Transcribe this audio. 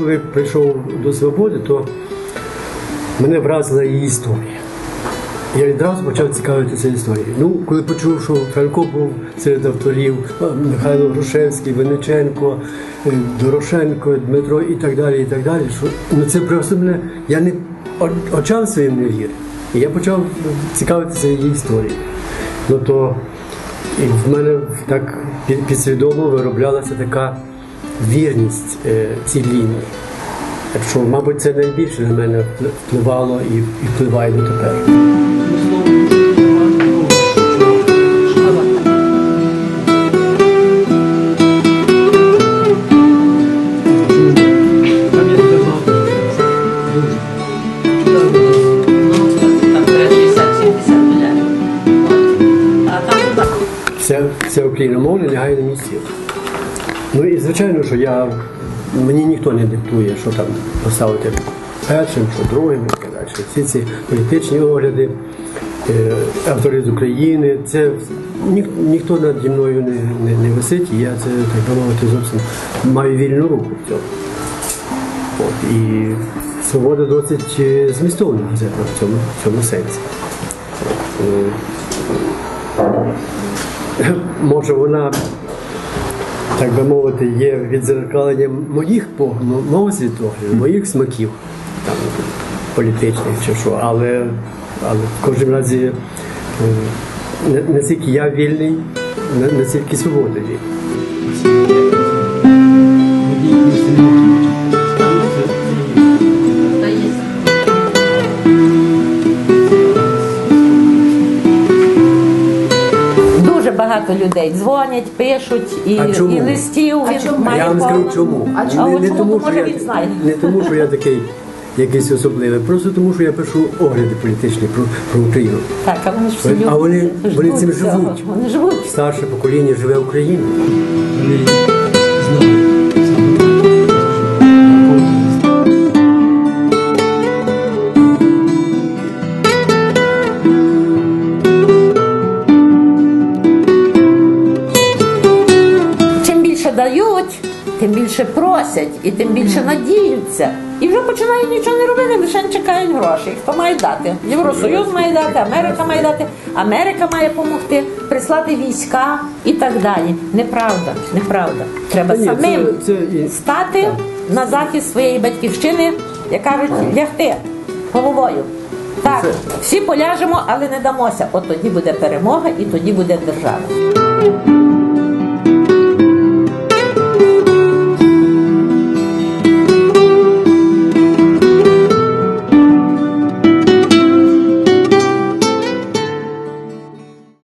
коли прийшов до свободи, то мене вразила її історія. Я відразу почав цікавитися історією. Ну, коли почув, що Франко був серед авторів, Михайло Грушевський, Винниченко, е, Дорошенко, Дмитро і так далі, і так далі, що ну, це просто мене, я не очам своїм не вірив. І я почав цікавитися її історією. Ну то і в мене так підсвідомо вироблялася така вірність е, цій лінії. Так що, мабуть, це найбільше на мене впливало і, впливає дотепер. Там 60-70 мільярдів. А там туди. Все, все україномовне лягає на місці. Ну і звичайно, що я мені ніхто не диктує, що там поставити першим, що другим і так далі. Всі ці політичні огляди, е, автори з України, це ні, ніхто наді мною не, не, не висить, і я це, так би мовити, зовсім маю вільну руку в цьому. От, і свобода досить е, змістовна газета в цьому, в цьому сенсі. Е, може вона, так би мовити, є відзеркаленням моїх мого світогляду, моїх смаків там, політичних чи що, але, але в кожному разі е, наскільки я вільний, на- настільки багато людей дзвонять, пишуть і, А чому? і листів. А він чому? має Я вам скажу чому. А не, чому? не Чому? тому, що Може, я, він знає. не тому, що я такий якийсь особливий, просто тому, що я пишу огляди політичні про, про Україну. Так, а вони ж всі А вони, вони цим цього. живуть. Вони живуть. Старше покоління живе Україною. Чим дають, тим більше просять і тим більше надіються. І вже починають нічого не робити, лише чекають грошей. Хто має дати? Євросоюз має дати, Америка має дати, Америка має допомогти, прислати війська і так далі. Неправда, неправда. Треба Та ні, самим це- це стати на захист своєї батьківщини, як кажуть, лягти головою. Так, всі поляжемо, але не дамося. От тоді буде перемога і тоді буде держава.